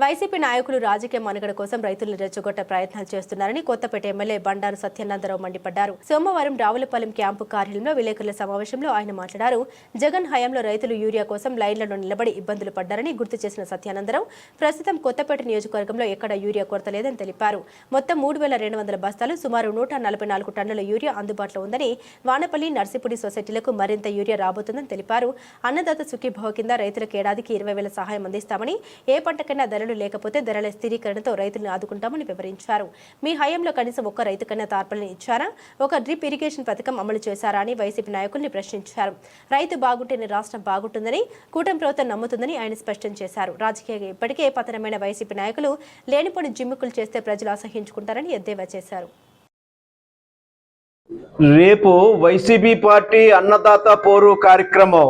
YCP నాయకులు రాజకీయ మనుగడ కోసం రైతులను రెచ్చగొట్ట ప్రయత్నాలు చేస్తున్నారని కొత్తపేట ఎమ్మెల్యే బండారు సత్యనందరావు మండిపడ్డారు. సోమవారం రావులపాలెం క్యాంపు కార్యాలయంలో విలేకరుల సమావేశంలో ఆయన మాట్లాడారు. జగన్ హయాంలో రైతులు యూరియా కోసం లైన్లలో నిలబడి ఇబ్బందులు పడ్డారని గుర్తు చేసిన సత్యానందరావు ప్రస్తుతం కొత్తపేట నియోజకవర్గంలో ఎక్కడ యూరియా కొరత లేదని తెలిపారు. మొత్తం మూడు వేల రెండు వందల బస్తాలు సుమారు నూట నలభై నాలుగు టన్నుల యూరియా అందుబాటులో ఉందని వానపల్లి నర్సిపూడి సొసైటీలకు మరింత యూరియా రాబోతుందని తెలిపారు. అన్నదాత సుఖీభవ కింద రైతులకు ఏడాదికి ఇరవై వేల సహాయం అందిస్తామని ఏ పంటకైనా ధరలు లేకపోతే ధరల స్థిరీకరణతో రైతులను ఆదుకుంటామని వివరించారు. మీ హయాంలో కనీసం ఒక్క రైతుకైనా తార్పలను ఇచ్చారా? ఒక డ్రిప్ ఇరిగేషన్ పథకం అమలు చేశారా అని వైసీపీ నాయకుల్ని ప్రశ్నించారు. రైతు బాగుంటేనే రాష్ట్రం బాగుంటుందని కూటమి ప్రభుత్వం నమ్ముతుందని ఆయన స్పష్టం చేశారు. రాజకీయంగా ఇప్పటికే పతనమైన వైసీపీ నాయకులు లేనిపోని జిమ్ముకులు చేస్తే ప్రజలు అసహించుకుంటారని ఎద్దేవా చేశారు. రేపు వైసీపీ పార్టీ అన్నదాత పోరు కార్యక్రమం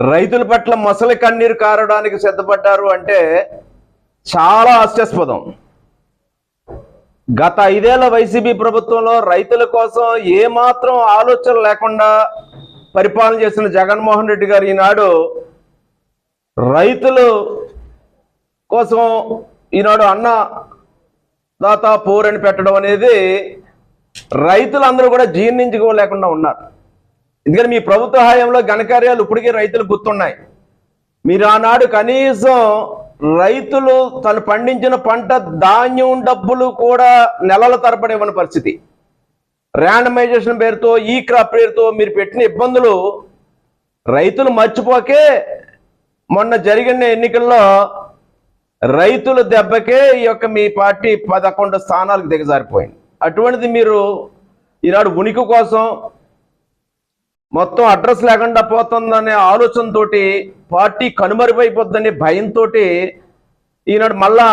రైతుల పట్ల మొసలి కన్నీరు కారడానికి సిద్ధపడ్డారు అంటే చాలా హాస్యాస్పదం. గత ఐదేళ్ళ వైసీపీ ప్రభుత్వంలో రైతుల కోసం ఏమాత్రం ఆలోచన లేకుండా పరిపాలన చేసిన జగన్మోహన్ రెడ్డి గారు ఈనాడు రైతులు కోసం ఈనాడు అన్న దాతా పోరని పెట్టడం అనేది రైతులందరూ కూడా జీర్ణించుకోలేకుండా ఉన్నారు. ఎందుకంటే మీ ప్రభుత్వ హయాంలో ఘనకార్యాలు ఇప్పటికే రైతులు గుర్తున్నాయి. మీరు ఆనాడు కనీసం రైతులు తను పండించిన పంట ధాన్యం డబ్బులు కూడా నెలల తరబడి ఇవ్వని పరిస్థితి. ర్యాండమైజేషన్ పేరుతో ఈ క్రాప్ పేరుతో మీరు పెట్టిన ఇబ్బందులు రైతులు మర్చిపోకే మొన్న జరిగిన ఎన్నికల్లో రైతుల దెబ్బకే ఈ యొక్క మీ పార్టీ పదకొండు స్థానాలకు దిగజారిపోయింది. అటువంటిది మీరు ఈనాడు ఉనికి కోసం మొత్తం అడ్రస్ లేకుండా పోతుందనే ఆలోచనతో పార్టీ కనుమరుగైపోద్దని భయంతో ఈనాడు మళ్ళా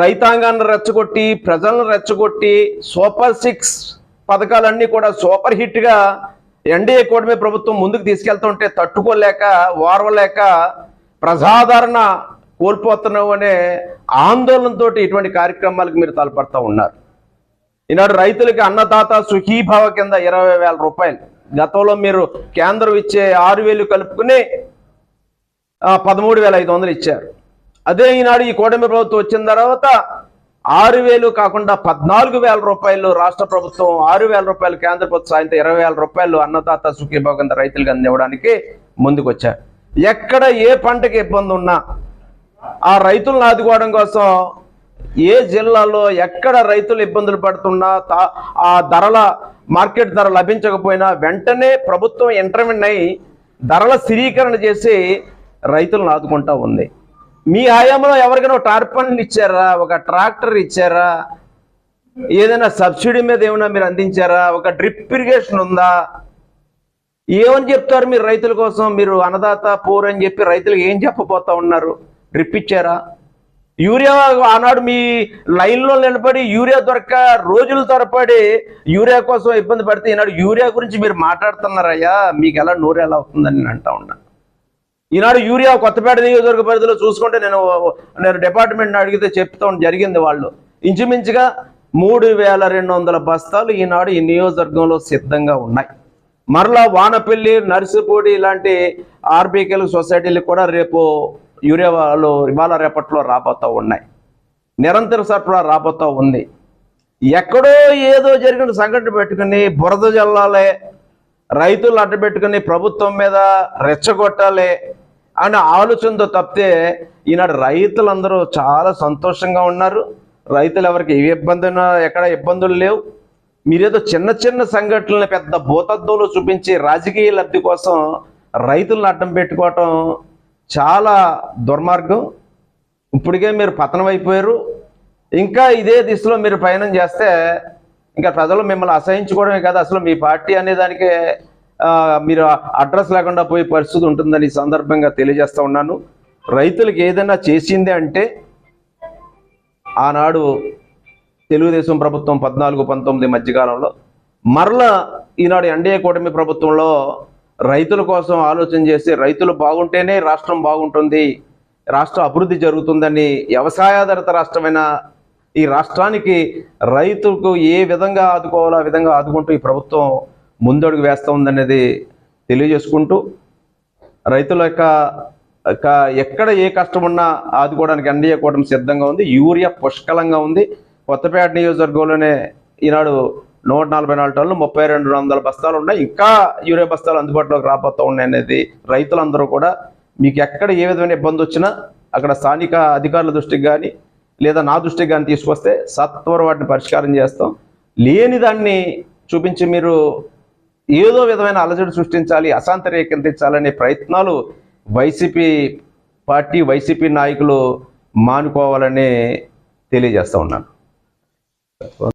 రైతాంగాన్ని రెచ్చగొట్టి ప్రజలను రెచ్చగొట్టి సూపర్ సిక్స్ పథకాలన్నీ కూడా సూపర్ హిట్గా ఎన్డీఏ కూటమి ప్రభుత్వం ముందుకు తీసుకెళ్తుంటే తట్టుకోలేక ఓర్వలేక ప్రజాదరణ కోల్పోతున్నావు అనే ఆందోళనతో ఇటువంటి కార్యక్రమాలకు మీరు తలపడతా ఉన్నారు. ఈనాడు రైతులకి అన్నదాత సుఖీభావ కింద ఇరవై వేల రూపాయలు. గతంలో మీరు కేంద్రం ఇచ్చే ఆరు వేలు కలుపుకుని పదమూడు వేల ఐదు వందలు ఇచ్చారు. అదే ఈనాడు ఈ కూటమి ప్రభుత్వం వచ్చిన తర్వాత ఆరు వేలు కాకుండా పద్నాలుగు వేల రూపాయలు రాష్ట్ర ప్రభుత్వం ఆరు వేల రూపాయలు కేంద్ర ప్రభుత్వం సాయంత్రం ఇరవై వేల రూపాయలు అన్నదాత సుఖీభావ కింద రైతులకు అందివ్వడానికి ముందుకు వచ్చారు ఎక్కడ ఏ పంటకి ఇబ్బంది ఉన్నా ఆ రైతులను ఆదుకోవడం కోసం ఏ జిల్లాలో ఎక్కడ రైతులు ఇబ్బందులు పడుతున్నా ఆ ధరల మార్కెట్ ధర లభించకపోయినా వెంటనే ప్రభుత్వం ఇంటర్వ్యూన్ అయి ధరల స్థిరీకరణ చేసి రైతులను ఆదుకుంటా ఉంది. మీ హయాంలో ఎవరికైనా టార్పన్లు ఇచ్చారా? ఒక ట్రాక్టర్ ఇచ్చారా? ఏదైనా సబ్సిడీ మీద ఏమైనా మీరు అందించారా? ఒక డ్రిప్ ఇరిగేషన్ ఉందా? ఏమని చెప్తారు మీరు రైతుల కోసం? మీరు అన్నదాత పూర్ అని చెప్పి రైతులకు ఏం చెప్పబోతా ఉన్నారు? డ్రిప్ ఇచ్చారా? యూరియా ఆనాడు మీ లైన్లో నిలబడి యూరియా దొరక రోజుల తరపడి యూరియా కోసం ఇబ్బంది పడితే ఈనాడు యూరియా గురించి మీరు మాట్లాడుతున్నారయ్యా మీకు ఎలా నోరు ఎలా అవుతుందని నేను అంటా ఉన్నా. ఈనాడు యూరియా కొత్తపేట నియోజకవర్గ పరిధిలో చూసుకుంటే నేను నేను డిపార్ట్మెంట్ అడిగితే చెప్తాం జరిగింది వాళ్ళు. ఇంచుమించుగా మూడు వేల రెండు వందల బస్తాలు ఈనాడు ఈ నియోజకవర్గంలో సిద్ధంగా ఉన్నాయి. మరలా వానపల్లి నర్సిపూడి ఇలాంటి ఆర్బీకెల్ సొసైటీలకు కూడా రేపు యూరియా వాళ్ళు ఇవాళ రేపట్లో రాబోతూ ఉన్నాయి. నిరంతర సరఫరా రాబోతూ ఉంది. ఎక్కడో ఏదో జరిగిన సంఘటన పెట్టుకుని బురద జల్లాలే రైతులు అడ్డబెట్టుకుని ప్రభుత్వం మీద రెచ్చగొట్టాలి అనే ఆలోచనతో తప్పితే ఈనాడు రైతులందరూ చాలా సంతోషంగా ఉన్నారు. రైతులు ఎవరికి ఏ ఇబ్బంది ఎక్కడ ఇబ్బందులు లేవు. మీరేదో చిన్న చిన్న సంఘటనలు పెద్ద భూతత్వంలో చూపించి రాజకీయ లబ్ధి కోసం రైతులను అడ్డం పెట్టుకోవటం చాలా దుర్మార్గం. ఇప్పటికే మీరు పతనం అయిపోయారు. ఇంకా ఇదే దిశలో మీరు పయనం చేస్తే ఇంకా ప్రజలు మిమ్మల్ని అసహించుకోవడమే కాదు అసలు మీ పార్టీ అనే దానికి మీరు అడ్రస్ లేకుండా పోయే పరిస్థితి ఉంటుందని సందర్భంగా తెలియజేస్తూ ఉన్నాను. రైతులకు ఏదైనా చేసింది అంటే ఆనాడు తెలుగుదేశం ప్రభుత్వం పద్నాలుగు పంతొమ్మిది మధ్యకాలంలో మరలా ఈనాడు ఎన్డీఏ కూటమి ప్రభుత్వంలో రైతుల కోసం ఆలోచన చేసి రైతులు బాగుంటేనే రాష్ట్రం బాగుంటుంది రాష్ట్ర అభివృద్ధి జరుగుతుందని వ్యవసాయాధారిత రాష్ట్రమైన ఈ రాష్ట్రానికి రైతులకు ఏ విధంగా ఆదుకోవాలో ఆ విధంగా ఆదుకుంటూ ఈ ప్రభుత్వం ముందడుగు వేస్తూ ఉందనేది తెలియజేసుకుంటూ రైతుల యొక్క ఎక్కడ ఏ కష్టం ఉన్నా ఆదుకోవడానికి ఎన్డీఏ కూటమి సిద్ధంగా ఉంది. యూరియా పుష్కలంగా ఉంది. కొత్తపేట నియోజకవర్గంలోనే ఈనాడు నూట నలభై నాలుగు టన్నులు ముప్పై రెండు వందల బస్తాలు ఉన్నాయి. ఇంకా యూరియా బస్తాలు అందుబాటులోకి రాబోతూ ఉన్నాయి అనేది రైతులందరూ కూడా మీకు ఎక్కడ ఏ విధమైన ఇబ్బంది వచ్చినా అక్కడ స్థానిక అధికారుల దృష్టికి కానీ లేదా నా దృష్టికి కానీ తీసుకొస్తే సత్వర వాటిని పరిష్కారం చేస్తాం. లేని దాన్ని చూపించి మీరు ఏదో విధమైన అలజడి సృష్టించాలి అశాంతి రేకెత్తించాలనే ప్రయత్నాలు వైసీపీ పార్టీ వైసీపీ నాయకులు మానుకోవాలని తెలియజేస్తా ఉన్నాను.